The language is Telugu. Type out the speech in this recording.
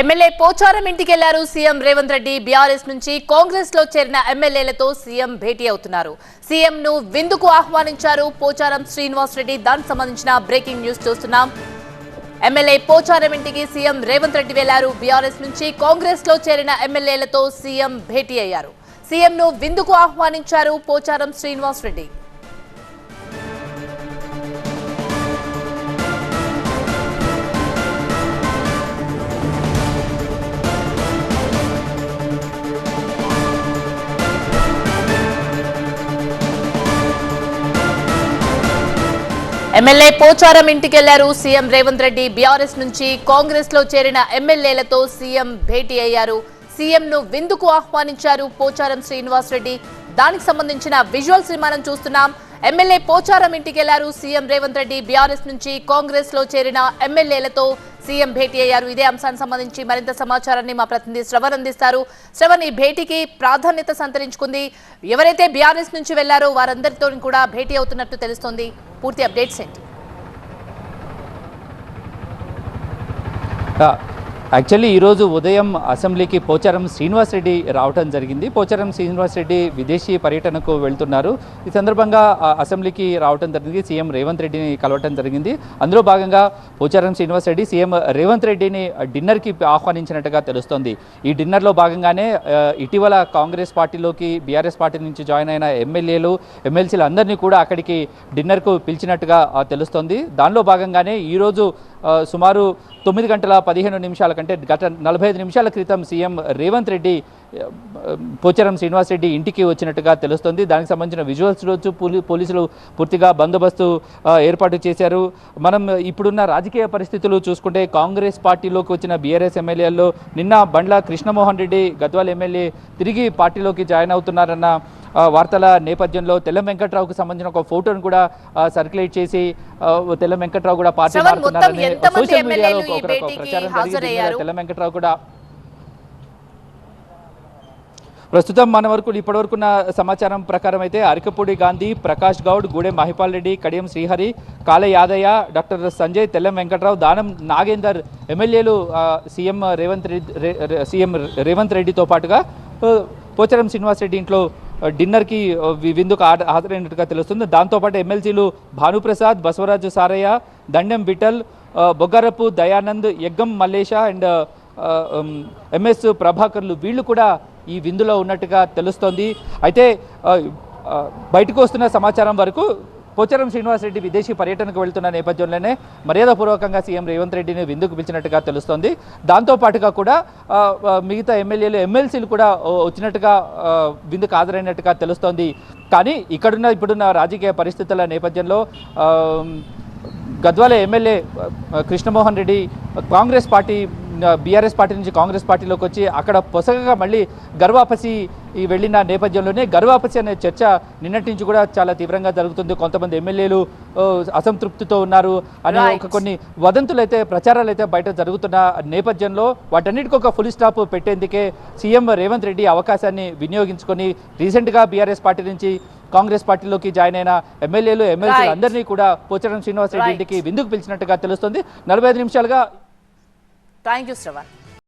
ఎమ్మెల్యే పోచారం ఇంటికి వెళ్ళారు సీఎం రేవంత్ రెడ్డి. బీఆర్ఎస్ నుంచి కాంగ్రెస్లో చేరిన ఎమ్మెల్యేలతో సీఎం భేటీ అవుతున్నారు. సీఎం ను విందుకు ఆహ్వానించారు పోచారం శ్రీనివాస్ రెడ్డి. దానికి సంబంధించిన బ్రేకింగ్ న్యూస్ చూస్తున్నాం. ఎమ్మెల్యే పోచారం ఇంటికి సీఎం రేవంత్ రెడ్డి వెళ్ళారు. బీఆర్ఎస్ నుంచి కాంగ్రెస్లో చేరిన ఎమ్మెల్యేలతో సీఎం భేటీ అయ్యారు. సీఎం ను విందుకు ఆహ్వానించారు పోచారం శ్రీనివాస్ రెడ్డి. ఎమ్మెల్యే పోచారం ఇంటికి వెళ్ళారు సీఎం రేవంత్ రెడ్డి. బీఆర్ఎస్ నుంచి కాంగ్రెస్లో చేరిన ఎమ్మెల్యేలతో సీఎం భేటీ అయ్యారు. సీఎం ను విందుకు ఆహ్వానించారు పోచారం శ్రీనివాస్ రెడ్డి. దానికి సంబంధించిన విజువల్స్ని మనం చూస్తున్నాం. ఎమ్మెల్యే పోచారం ఇంటికి వెళ్ళారు సీఎం రేవంత్ రెడ్డి. బీఆర్ఎస్ నుంచి కాంగ్రెస్లో చేరిన ఎమ్మెల్యేలతో సీఎం భేటీ అయ్యారు. ఇదే అంశానికి సంబంధించి మరింత సమాచారాన్ని మా ప్రతినిధి శ్రవణ్ అందిస్తారు. శ్రవణ్ ఈ భేటీకి ప్రాధాన్యత సంతరించుకుంది. ఎవరైతే బీఆర్ఎస్ నుంచి వెళ్ళారో వారందరితో కూడా భేటీ అవుతున్నట్టు తెలుస్తోంది. పూర్తి అప్డేట్స్ ఏంటి? యాక్చువల్లీ ఈరోజు ఉదయం అసెంబ్లీకి పోచారం శ్రీనివాస్ రెడ్డి రావటం జరిగింది. పోచారం శ్రీనివాస్ రెడ్డి విదేశీ పర్యటనకు వెళ్తున్నారు. ఈ సందర్భంగా అసెంబ్లీకి రావటం జరిగింది. సీఎం రేవంత్ రెడ్డిని కలవటం జరిగింది. అందులో భాగంగా పోచారం శ్రీనివాస్ రెడ్డి సీఎం రేవంత్ రెడ్డిని డిన్నర్కి ఆహ్వానించినట్టుగా తెలుస్తోంది. ఈ డిన్నర్లో భాగంగానే ఇటీవల కాంగ్రెస్ పార్టీలోకి బీఆర్ఎస్ పార్టీ నుంచి జాయిన్ అయిన ఎమ్మెల్యేలు ఎమ్మెల్సీలు అందరినీ కూడా అక్కడికి డిన్నర్కు పిలిచినట్టుగా తెలుస్తోంది. దానిలో భాగంగానే ఈరోజు సుమారు తొమ్మిది గంటల పదిహేను నిమిషాల కంటే గత నలభై ఐదు నిమిషాల క్రితం సీఎం రేవంత్ రెడ్డి పోచారం శ్రీనివాస్ రెడ్డి ఇంటికి వచ్చినట్టుగా తెలుస్తుంది. దానికి సంబంధించిన విజువల్స్ రోజు పోలీ పోలీసులు పూర్తిగా బందోబస్తు ఏర్పాటు చేశారు. మనం ఇప్పుడున్న రాజకీయ పరిస్థితులు చూసుకుంటే కాంగ్రెస్ పార్టీలోకి వచ్చిన బీఆర్ఎస్ ఎమ్మెల్యేల్లో నిన్న బండ్ల కృష్ణమోహన్ రెడ్డి గద్వాల్ ఎమ్మెల్యే తిరిగి పార్టీలోకి జాయిన్ అవుతున్నారన్న వార్తల నేపథ్యంలో తెల్ల వెంకట్రావుకు సంబంధించిన ఒక ఫోటోను కూడా సర్క్యులేట్ చేసి తెల్ల వెంకట్రావు కూడా పార్టీ మారుతున్నారని సోషల్ మీడియాలో ఒక- ప్రచారం జరిగింది? తెల్ల వెంకట్రావు కూడా ప్రస్తుతం మన వరకు ఇప్పటివరకు ఉన్న సమాచారం ప్రకారం అయితే అరికపూడి గాంధీ ప్రకాష్ గౌడ్ గూడెం మహిపాల్ రెడ్డి కడియం శ్రీహరి కాళ యాదయ్య డాక్టర్ సంజయ్ తెల్లం వెంకట్రావు దానం నాగేందర్ ఎమ్మెల్యేలు సీఎం రేవంత్ రెడ్డి సీఎం రేవంత్ రెడ్డితో పాటుగా పోచారం శ్రీనివాస్ రెడ్డి ఇంట్లో డిన్నర్కి విందుకు హాజరైనట్టుగా తెలుస్తుంది. దాంతోపాటు ఎమ్మెల్సీలు భానుప్రసాద్ బసవరాజు సారయ్య దండెం విఠల్ బొగ్గరపు బొగ్గారపు దయానంద్ యగ్గం మల్లేష అండ్ ఎంఎస్ ప్రభాకర్లు వీళ్ళు కూడా ఈ విందులో ఉన్నట్టుగా తెలుస్తోంది. అయితే బయటకు వస్తున్న సమాచారం వరకు పోచారం శ్రీనివాసరెడ్డి విదేశీ పర్యటనకు వెళ్తున్న నేపథ్యంలోనే మర్యాదపూర్వకంగా సీఎం రేవంత్ రెడ్డిని విందుకు పిలిచినట్టుగా తెలుస్తోంది. దాంతోపాటుగా కూడా మిగతా ఎమ్మెల్యేలు ఎమ్మెల్సీలు కూడా వచ్చినట్టుగా విందుకు హాజరైనట్టుగా తెలుస్తోంది. కానీ ఇక్కడున్న ఇప్పుడున్న రాజకీయ పరిస్థితుల నేపథ్యంలో Gadwal MLA Krishnamohan Reddy Congress party BRS party నుంచి కాంగ్రెస్ పార్టీలోకి వచ్చి అక్కడ పొసగగా మళ్ళీ గర్వాపసి ఈ వెళ్ళిన నేపథ్యంలోనే గర్వాపసి అనే చర్చ నిన్నటి నుంచి కూడా చాలా తీవ్రంగా జరుగుతుంది కొంతమంది ఎమ్మెల్యేలు అసంతృప్తితో ఉన్నారు అనే. ఒక కొన్ని వదంతులు అయితే ప్రచారాలు అయితే బయట జరుగుతున్న నేపథ్యంలో వాటన్నిటికీ ఒక ఫుల్ స్టాప్ పెట్టేందుకే సీఎం రేవంత్ రెడ్డి అవకాశాన్ని వినియోగించుకొని రీసెంట్గా బీఆర్ఎస్ పార్టీ నుంచి కాంగ్రెస్ పార్టీలోకి జాయిన్ అయిన ఎమ్మెల్యేలు ఎమ్మెల్సీలు. అందరినీ కూడా పోచారం శ్రీనివాస్ రెడ్డి Right. ఇంటికి విందుకు పిలిచినట్టుగా తెలుస్తుంది నలభై ఐదు నిమిషాలుగా థ్యాంక్ యూ శ్రవణ్